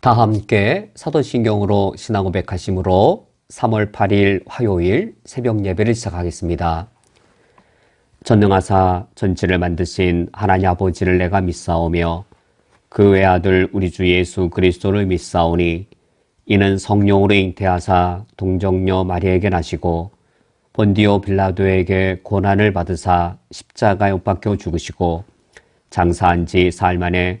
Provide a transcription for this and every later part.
다 함께 사도신경으로 신앙 고백하심으로 3월 8일 화요일 새벽 예배를 시작하겠습니다. 전능하사 전체를 만드신 하나님 아버지를 내가 믿사오며 그 외 아들 우리 주 예수 그리스도를 믿사오니 이는 성령으로 잉태하사 동정녀 마리에게 나시고 본디오 빌라도에게 고난을 받으사 십자가에 못 박혀 죽으시고 장사한 지 사흘 만에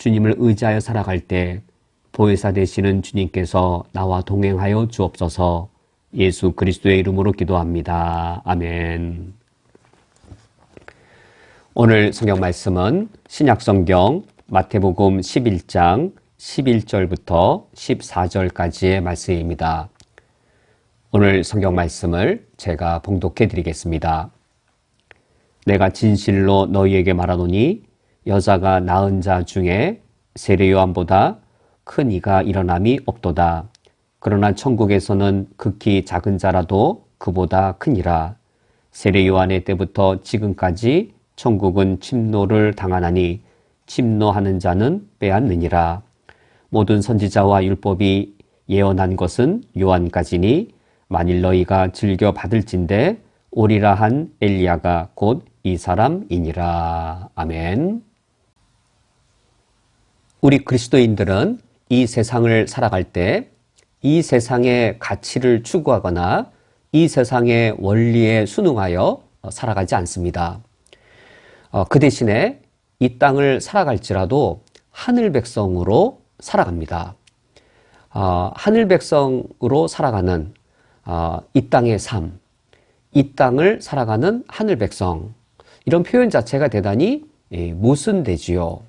주님을 의지하여 살아갈 때 보혜사 되시는 주님께서 나와 동행하여 주옵소서 예수 그리스도의 이름으로 기도합니다. 아멘. 오늘 성경 말씀은 신약 성경 마태복음 11장 11절부터 14절까지의 말씀입니다. 오늘 성경 말씀을 제가 봉독해 드리겠습니다. 내가 진실로 너희에게 말하노니 여자가 낳은 자 중에 세례 요한보다 큰 이가 일어남이 없도다. 그러나 천국에서는 극히 작은 자라도 그보다 크니라. 세례 요한의 때부터 지금까지 천국은 침노를 당하나니 침노하는 자는 빼앗느니라. 모든 선지자와 율법이 예언한 것은 요한까지니 만일 너희가 즐겨 받을진대 오리라 한 엘리야가 곧 이 사람이니라. 아멘. 우리 그리스도인들은 이 세상을 살아갈 때 이 세상의 가치를 추구하거나 이 세상의 원리에 순응하여 살아가지 않습니다. 어, 그 대신에 이 땅을 살아갈지라도 하늘 백성으로 살아갑니다. 어, 하늘 백성으로 살아가는 어, 이 땅의 삶, 이 땅을 살아가는 하늘 백성 이런 표현 자체가 대단히 예, 모순되지요.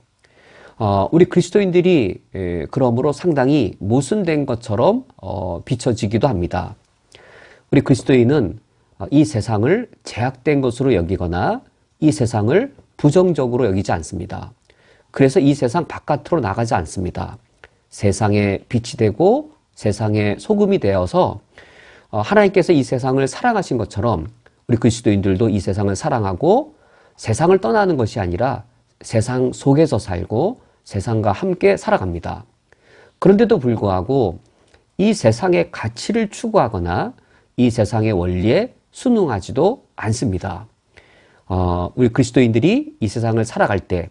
어, 우리 그리스도인들이 에, 그러므로 상당히 모순된 것처럼 어, 비춰지기도 합니다. 우리 그리스도인은 어, 이 세상을 제약된 것으로 여기거나 이 세상을 부정적으로 여기지 않습니다. 그래서 이 세상 바깥으로 나가지 않습니다. 세상에 빛이 되고 세상에 소금이 되어서 어, 하나님께서 이 세상을 사랑하신 것처럼 우리 그리스도인들도 이 세상을 사랑하고 세상을 떠나는 것이 아니라 세상 속에서 살고 세상과 함께 살아갑니다. 그런데도 불구하고 이 세상의 가치를 추구하거나 이 세상의 원리에 순응하지도 않습니다. 어, 우리 그리스도인들이 이 세상을 살아갈 때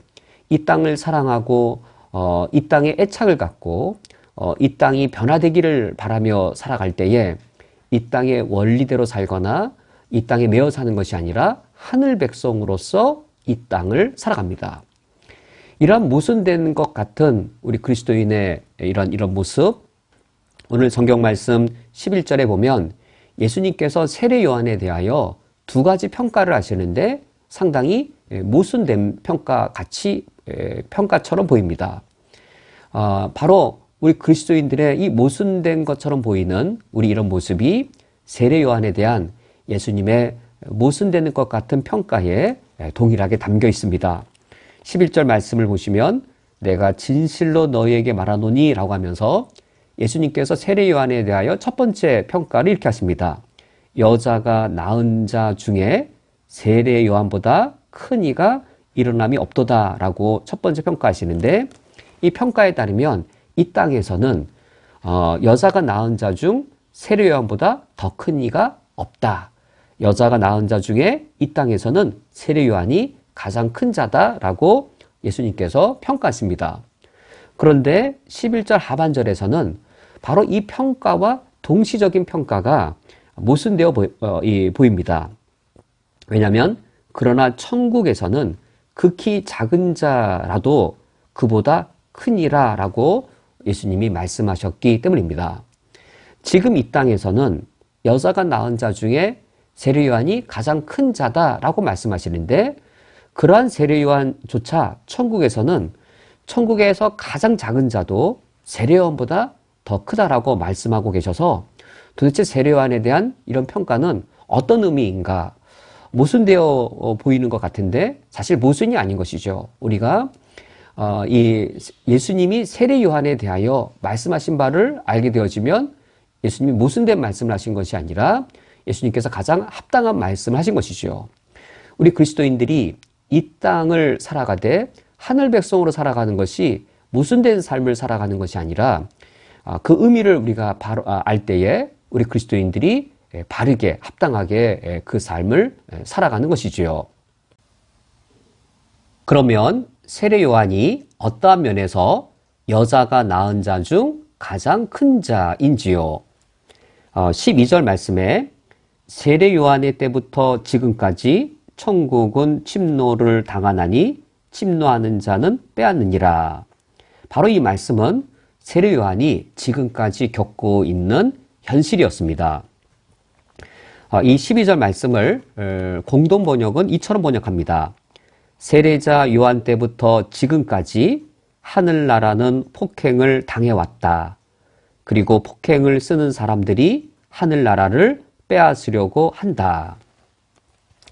이 땅을 사랑하고 어, 이 땅에 애착을 갖고 어, 이 땅이 변화되기를 바라며 살아갈 때에 이 땅의 원리대로 살거나 이 땅에 매어 사는 것이 아니라 하늘 백성으로서 이 땅을 살아갑니다. 이러한 모순된 것 같은 우리 그리스도인의 이런 이런 모습 오늘 성경 말씀 11절에 보면 예수님께서 세례 요한에 대하여 두 가지 평가를 하시는데 상당히 모순된 평가 같이 평가처럼 보입니다. 어, 바로 우리 그리스도인들의 이 모순된 것처럼 보이는 우리 이런 모습이 세례 요한에 대한 예수님의 모순되는 것 같은 평가에 동일하게 담겨 있습니다. 11절 말씀을 보시면 내가 진실로 너희에게 말하노니 라고 하면서 예수님께서 세례 요한에 대하여 첫 번째 평가를 이렇게 하십니다. 여자가 낳은 자 중에 세례 요한보다 큰 이가 일어남이 없도다 라고 첫 번째 평가하시는데 이 평가에 따르면 이 땅에서는 어, 여자가 낳은 자 중 세례 요한보다 더 큰 이가 없다. 여자가 낳은 자 중에 이 땅에서는 세례 요한이 가장 큰 자다라고 예수님께서 평가하십니다. 그런데 11절 하반절에서는 바로 이 평가와 동시적인 평가가 모순되어 어, 보입니다. 왜냐하면 그러나 천국에서는 극히 작은 자라도 그보다 크니라라고 예수님이 말씀하셨기 때문입니다. 지금 이 땅에서는 여자가 낳은 자 중에 세례 요한이 가장 큰 자다라고 말씀하시는데 그러한 세례 요한조차 천국에서는 천국에서 가장 작은 자도 세례 요한보다 더 크다라고 말씀하고 계셔서 도대체 세례요한에 대한 이런 평가는 어떤 의미인가 모순되어 보이는 것 같은데 사실 모순이 아닌 것이죠. 우리가 어, 이 예수님이 세례 요한에 대하여 말씀하신 바를 알게 되어지면 예수님이 모순된 말씀을 하신 것이 아니라 예수님께서 가장 합당한 말씀을 하신 것이죠. 우리 그리스도인들이 이 땅을 살아가되 하늘 백성으로 살아가는 것이 모순된 삶을 살아가는 것이 아니라 아, 그 의미를 우리가 바로 아, 알 때에 우리 그리스도인들이 바르게 합당하게 그 삶을 살아가는 것이지요. 그러면 세례 요한이 어떠한 면에서 여자가 낳은 자 중 가장 큰 자인지요? 12절 어, 말씀에 세례 요한의 때부터 지금까지 천국은 침노를 당하나니 침노하는 자는 빼앗느니라. 바로 이 말씀은 세례 요한이 지금까지 겪고 있는 현실이었습니다. 어, 이 12절 말씀을 어, 공동 번역은 이처럼 번역합니다. 세례자 요한 때부터 지금까지 하늘나라는 폭행을 당해왔다. 그리고 폭행을 쓰는 사람들이 하늘나라를 빼앗으려고 한다.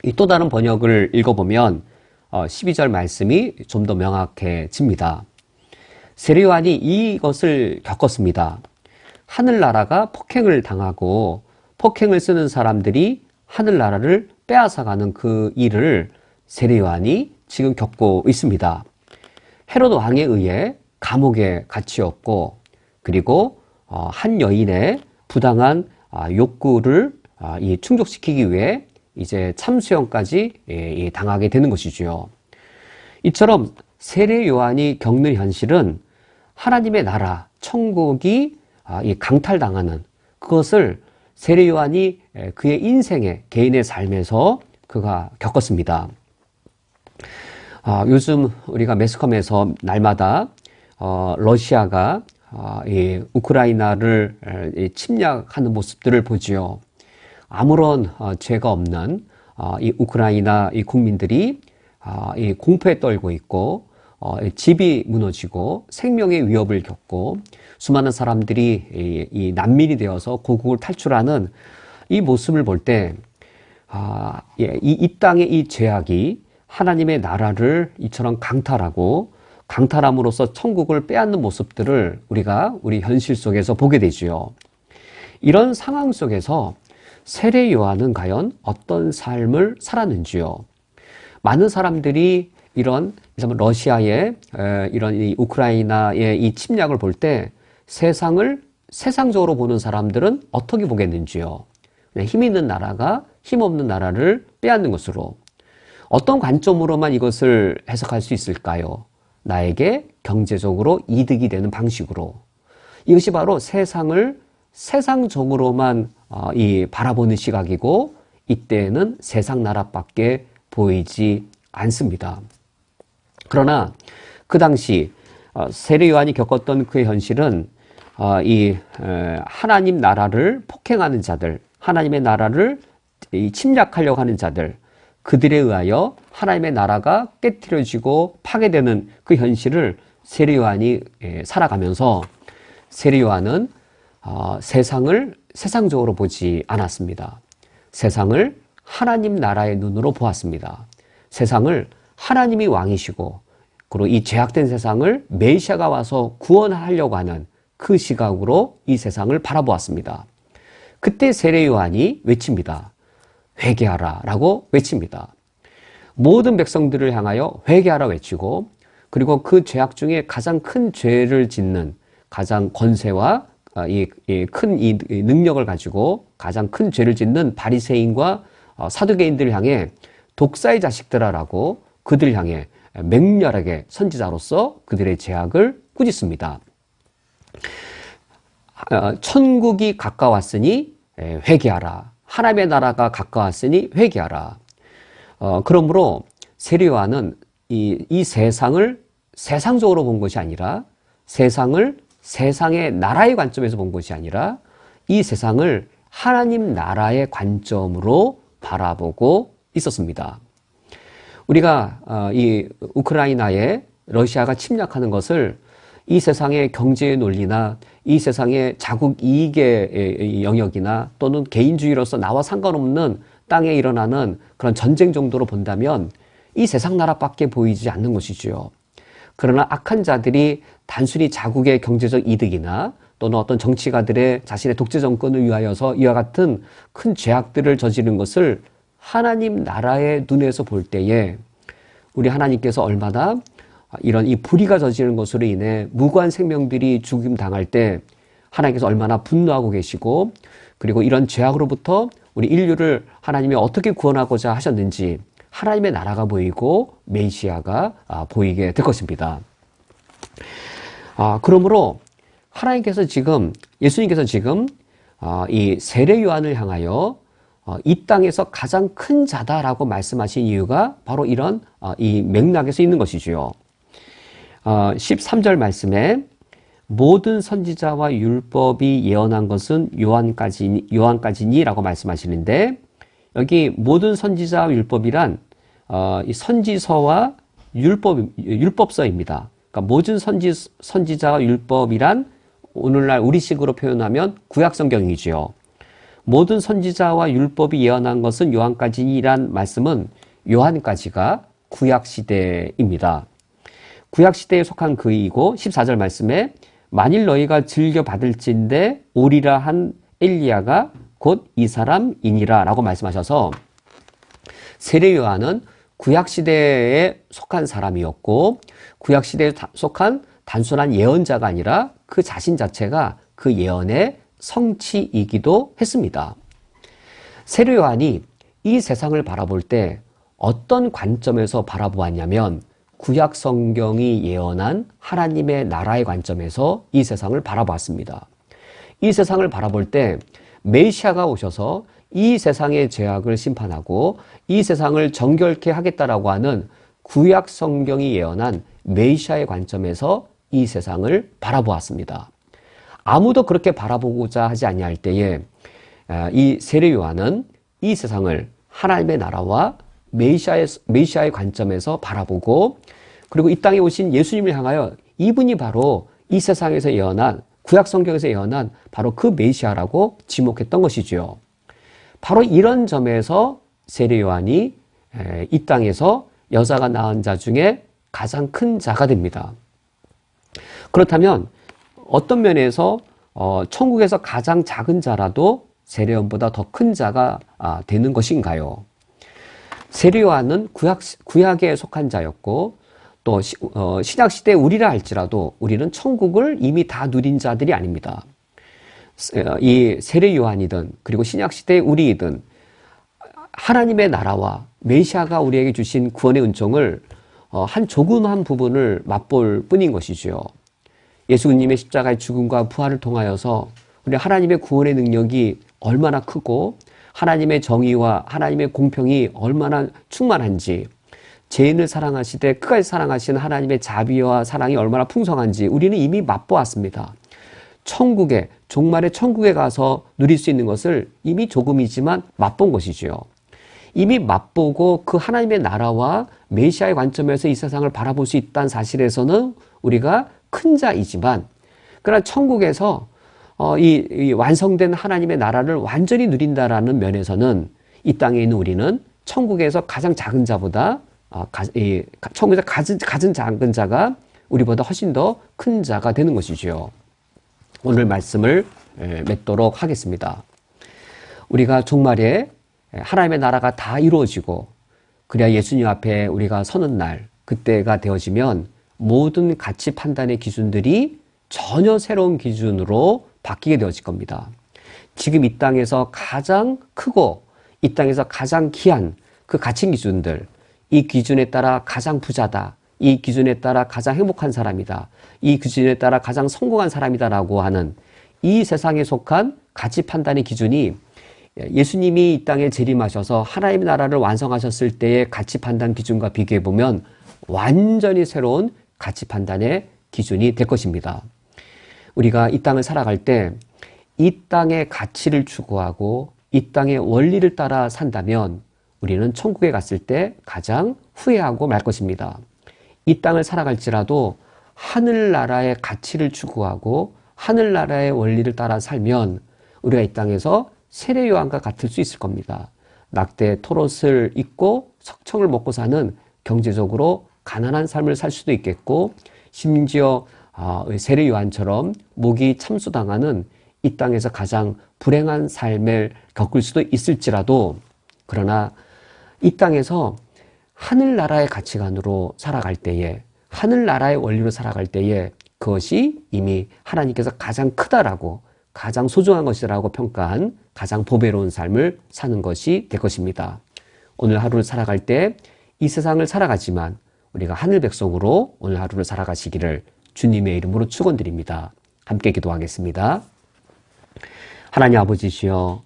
이 또 다른 번역을 읽어보면 12절 어, 말씀이 좀 더 명확해집니다. 세례요한이 이것을 겪었습니다. 하늘나라가 폭행을 당하고 폭행을 쓰는 사람들이 하늘나라를 빼앗아가는 그 일을 세례요한이 지금 겪고 있습니다. 헤로드 왕에 의해 감옥에 갇히었고 그리고 어, 한 여인의 부당한 아, 욕구를 아, 충족시키기 위해 이제 참수형까지 예, 당하게 되는 것이지요. 이처럼 세례 요한이 겪는 현실은 하나님의 나라, 천국이 아, 강탈당하는 그것을 세례 요한이 그의 인생의 개인의 삶에서 그가 겪었습니다. 아, 요즘 우리가 매스컴에서 날마다 어, 러시아가 어, 이 우크라이나를 이 침략하는 모습들을 보지요. 아무런 어, 죄가 없는 어, 이 우크라이나 이 국민들이 어, 이 공포에 떨고 있고 어, 집이 무너지고 생명의 위협을 겪고 수많은 사람들이 이, 이 난민이 되어서 고국을 탈출하는 이 모습을 볼 때, 아, 예, 땅의 이 죄악이 하나님의 나라를 이처럼 강탈하고 강탈함으로써 천국을 빼앗는 모습들을 우리가 우리 현실 속에서 보게 되지요. 이런 상황 속에서 세례 요한은 과연 어떤 삶을 살았는지요? 많은 사람들이 이런 러시아의 이런 이 우크라이나의 이 침략을 볼 때 세상을 세상적으로 보는 사람들은 어떻게 보겠는지요? 힘 있는 나라가 힘 없는 나라를 빼앗는 것으로 어떤 관점으로만 이것을 해석할 수 있을까요? 나에게 경제적으로 이득이 되는 방식으로. 이것이 바로 세상을 세상적으로만 어, 이 바라보는 시각이고 이때는 세상 나라밖에 보이지 않습니다. 그러나 그 당시 어, 세례 요한이 겪었던 그의 현실은 어, 이 하나님 나라를 폭행하는 자들, 하나님의 나라를 침략하려고 하는 자들, 그들에 의하여 하나님의 나라가 깨뜨려지고 파괴되는 그 현실을 세례 요한이 예, 살아가면서 세례 요한은 어, 세상을 세상적으로 보지 않았습니다. 세상을 하나님 나라의 눈으로 보았습니다. 세상을 하나님이 왕이시고 그리고 이 죄악된 세상을 메시아가 와서 구원하려고 하는 그 시각으로 이 세상을 바라보았습니다. 그때 세례 요한이 외칩니다. 회개하라 라고 외칩니다. 모든 백성들을 향하여 회개하라 외치고 그리고 그 죄악 중에 가장 큰 죄를 짓는 가장 권세와 이큰 이 능력을 가지고 가장 큰 죄를 짓는 바리새인과 어, 사두개인들을 향해 독사의 자식들아라고 그들 향해 맹렬하게 선지자로서 그들의 죄악을 꾸짖습니다. 어, 천국이 가까웠으니 회개하라. 하나님의 나라가 가까웠으니 회개하라. 어, 그러므로 세례요한은 이, 이 세상을 세상적으로 본 것이 아니라 세상을 세상의 나라의 관점에서 본 것이 아니라 이 세상을 하나님 나라의 관점으로 바라보고 있었습니다. 우리가 어, 이 우크라이나에 러시아가 침략하는 것을 이 세상의 경제의 논리나 이 세상의 자국 이익의 영역이나 또는 개인주의로서 나와 상관없는 땅에 일어나는 그런 전쟁 정도로 본다면 이 세상 나라밖에 보이지 않는 것이지요. 그러나 악한 자들이 단순히 자국의 경제적 이득이나 또는 어떤 정치가들의 자신의 독재 정권을 위하여서 이와 같은 큰 죄악들을 저지른 것을 하나님 나라의 눈에서 볼 때에 우리 하나님께서 얼마나 이런 이 불의가 저지른 것으로 인해 무고한 생명들이 죽임 당할 때 하나님께서 얼마나 분노하고 계시고 그리고 이런 죄악으로부터 우리 인류를 하나님이 어떻게 구원하고자 하셨는지 하나님의 나라가 보이고 메시아가 아, 보이게 될 것입니다. 아, 그러므로 하나님께서 지금 예수님께서 지금 아, 이 세례 요한을 향하여 어, 이 땅에서 가장 큰 자다라고 말씀하신 이유가 바로 이런 어, 이 맥락에서 있는 것이지요. 13절 어, 말씀에 모든 선지자와 율법이 예언한 것은 요한까지 요한까지니라고 말씀하시는데 여기 모든 선지자와 율법이란 이 선지서와 율법 율법서입니다. 그러니까 모든 선지 선지자와 율법이란 오늘날 우리식으로 표현하면 구약 성경이지요. 모든 선지자와 율법이 예언한 것은 요한까지이란 말씀은 요한까지가 구약 시대입니다. 구약 시대에 속한 그이고 14절 말씀에 만일 너희가 즐겨 받을진데 오리라 한 엘리야가 곧 이 사람이니라 라고 말씀하셔서 세례 요한은 구약 시대에 속한 사람이었고 구약 시대에 속한 단순한 예언자가 아니라 그 자신 자체가 그 예언의 성취이기도 했습니다. 세례 요한이 이 세상을 바라볼 때 어떤 관점에서 바라보았냐면 구약 성경이 예언한 하나님의 나라의 관점에서 이 세상을 바라보았습니다. 이 세상을 바라볼 때 메시아가 오셔서 이 세상의 죄악을 심판하고 이 세상을 정결케 하겠다라고 하는 구약 성경이 예언한 메시아의 관점에서 이 세상을 바라보았습니다. 아무도 그렇게 바라보고자 하지 아니할 때에 아, 이 세례 요한은 이 세상을 하나님의 나라와 메시아의, 메시아의 관점에서 바라보고 그리고 이 땅에 오신 예수님을 향하여 이분이 바로 이 세상에서 예언한 구약 성경에서 예언한 바로 그 메시아라고 지목했던 것이지요. 바로 이런 점에서 세례 요한이 이 땅에서 여자가 낳은 자 중에 가장 큰 자가 됩니다. 그렇다면 어떤 면에서 어, 천국에서 가장 작은 자라도 세례원보다 더 큰 자가 아, 되는 것인가요? 세례 요한은 구약, 구약에 속한 자였고 또 시, 어, 신약 시대 우리라 할지라도 우리는 천국을 이미 다 누린 자들이 아닙니다. 어, 이 세례 요한이든 그리고 신약 시대 우리이든 하나님의 나라와 메시아가 우리에게 주신 구원의 은총을 어, 한 조그만 부분을 맛볼 뿐인 것이죠. 예수님의 십자가의 죽음과 부활을 통하여서 우리 하나님의 구원의 능력이 얼마나 크고 하나님의 정의와 하나님의 공평이 얼마나 충만한지 죄인을 사랑하시되 끝까지 사랑하시는 하나님의 자비와 사랑이 얼마나 풍성한지 우리는 이미 맛보았습니다. 천국에 종말의 천국에 가서 누릴 수 있는 것을 이미 조금이지만 맛본 것이지요. 이미 맛보고 그 하나님의 나라와 메시아의 관점에서 이 세상을 바라볼 수 있다는 사실에서는 우리가 큰 자이지만 그러나 천국에서 어, 이, 이, 완성된 하나님의 나라를 완전히 누린다라는 면에서는 이 땅에 있는 우리는 천국에서 가장 작은 자보다 이, 천국에서 가진 작은 자가 우리보다 훨씬 더 큰 자가 되는 것이지요. 오늘 말씀을 에, 맺도록 하겠습니다. 우리가 종말에 하나님의 나라가 다 이루어지고 그래야 예수님 앞에 우리가 서는 날 그때가 되어지면 모든 가치 판단의 기준들이 전혀 새로운 기준으로 바뀌게 되어질 겁니다. 지금 이 땅에서 가장 크고 이 땅에서 가장 귀한 그 가치 기준들, 이 기준에 따라 가장 부자다. 이 기준에 따라 가장 행복한 사람이다. 이 기준에 따라 가장 성공한 사람이다라고 하는 이 세상에 속한 가치 판단의 기준이 예수님이 이 땅에 재림하셔서 하나님의 나라를 완성하셨을 때의 가치 판단 기준과 비교해 보면 완전히 새로운 가치 판단의 기준이 될 것입니다. 우리가 이 땅을 살아갈 때 이 땅의 가치를 추구하고 이 땅의 원리를 따라 산다면 우리는 천국에 갔을 때 가장 후회하고 말 것입니다. 이 땅을 살아갈지라도 하늘나라의 가치를 추구하고 하늘나라의 원리를 따라 살면 우리가 이 땅에서 세례 요한과 같을 수 있을 겁니다. 낙대 토롯을 입고 석청을 먹고 사는 경제적으로 가난한 삶을 살 수도 있겠고 심지어 아, 세례 요한처럼 목이 참수당하는 이 땅에서 가장 불행한 삶을 겪을 수도 있을지라도 그러나 이 땅에서 하늘나라의 가치관으로 살아갈 때에 하늘나라의 원리로 살아갈 때에 그것이 이미 하나님께서 가장 크다라고 가장 소중한 것이라고 평가한 가장 보배로운 삶을 사는 것이 될 것입니다. 오늘 하루를 살아갈 때 이 세상을 살아가지만 우리가 하늘 백성으로 오늘 하루를 살아가시기를 주님의 이름으로 축원드립니다. 함께 기도하겠습니다. 하나님 아버지시여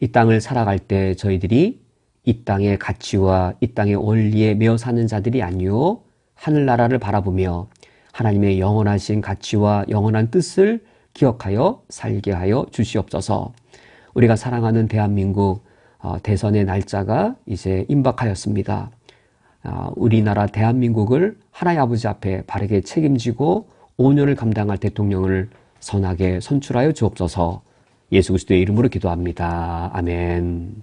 이 땅을 살아갈 때 저희들이 이 땅의 가치와 이 땅의 원리에 매어 사는 자들이 아니요 하늘나라를 바라보며 하나님의 영원하신 가치와 영원한 뜻을 기억하여 살게 하여 주시옵소서. 우리가 사랑하는 대한민국 어, 대선의 날짜가 이제 임박하였습니다. 아, 우리나라 대한민국을 하나님 아버지 앞에 바르게 책임지고 5년을 감당할 대통령을 선하게 선출하여 주옵소서 예수 그리스도의 이름으로 기도합니다. 아멘.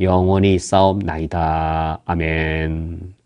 영원히 싸움나이다. 아멘.